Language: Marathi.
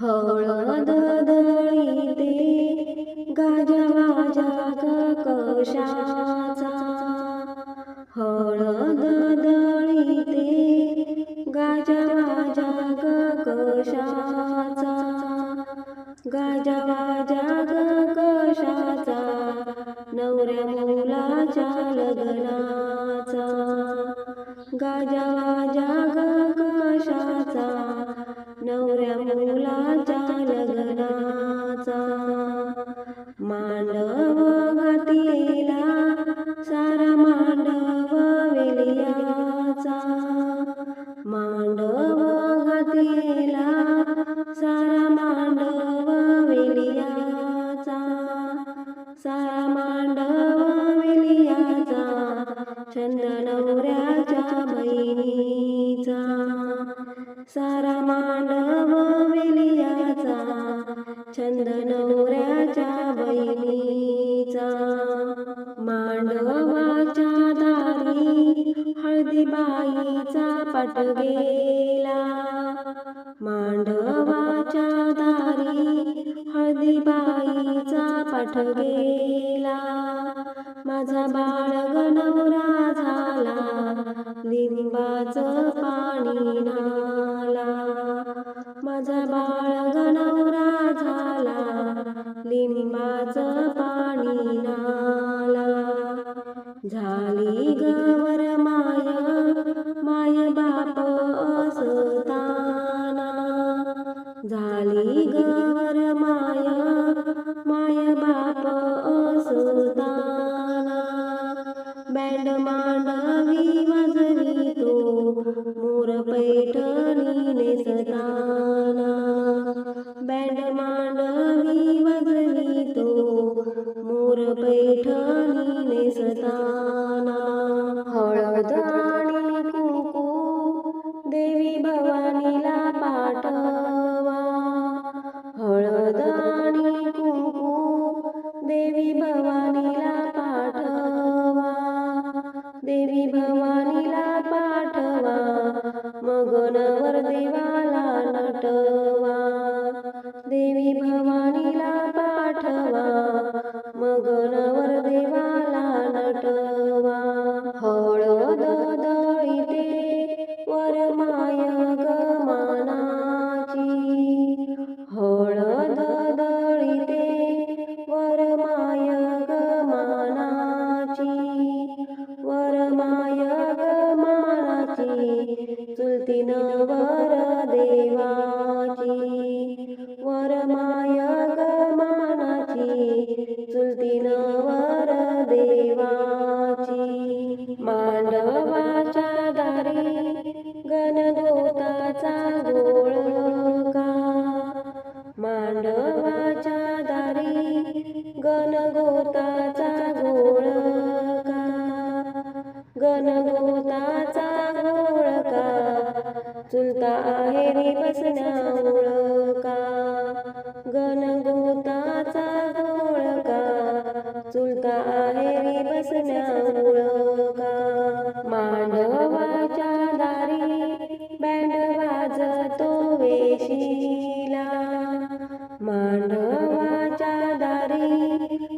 हळद दळीते गाजवाजा कशाचा? हळद दळीते गाजवाजा कशाचा? गाजवाजा कशाचा? नवऱ्या मुलाच्या लग्नाचा? गाजवाजा मुलाच्या लग्नाचा मांडव घातलेला सारा मांडव वेलियाचा मांडव घातलेला सारा मांडव वेलियाचा सारा मांडव वेलियाचा छंद नवऱ्याच्या बहिणीचा. सारा मांडव छंद नवऱ्याच्या बहिणीचा मांडवाच्या दारी हळदीबाईचा पाट गेला. मांडवाच्या दारी हळदीबाईचा पाठ गेला. माझा बाळ नवरा झाला लिंबाचं नवर देवाची वरमाय गमानाची चुलती नवर देवाची. मांडवाच्या दारी गणदोताचा गोळका मांडवाच्या दारी गणगोताचा गोळका गणगोताचा गोळका चुलता आहेरी बसण्या ओळका गणगोताचा गोळका. चुलता आहेरी बसण्या ओळका मांडवाच्या दारी बँड वाजतो वेशीला. मांडवाच्या दारी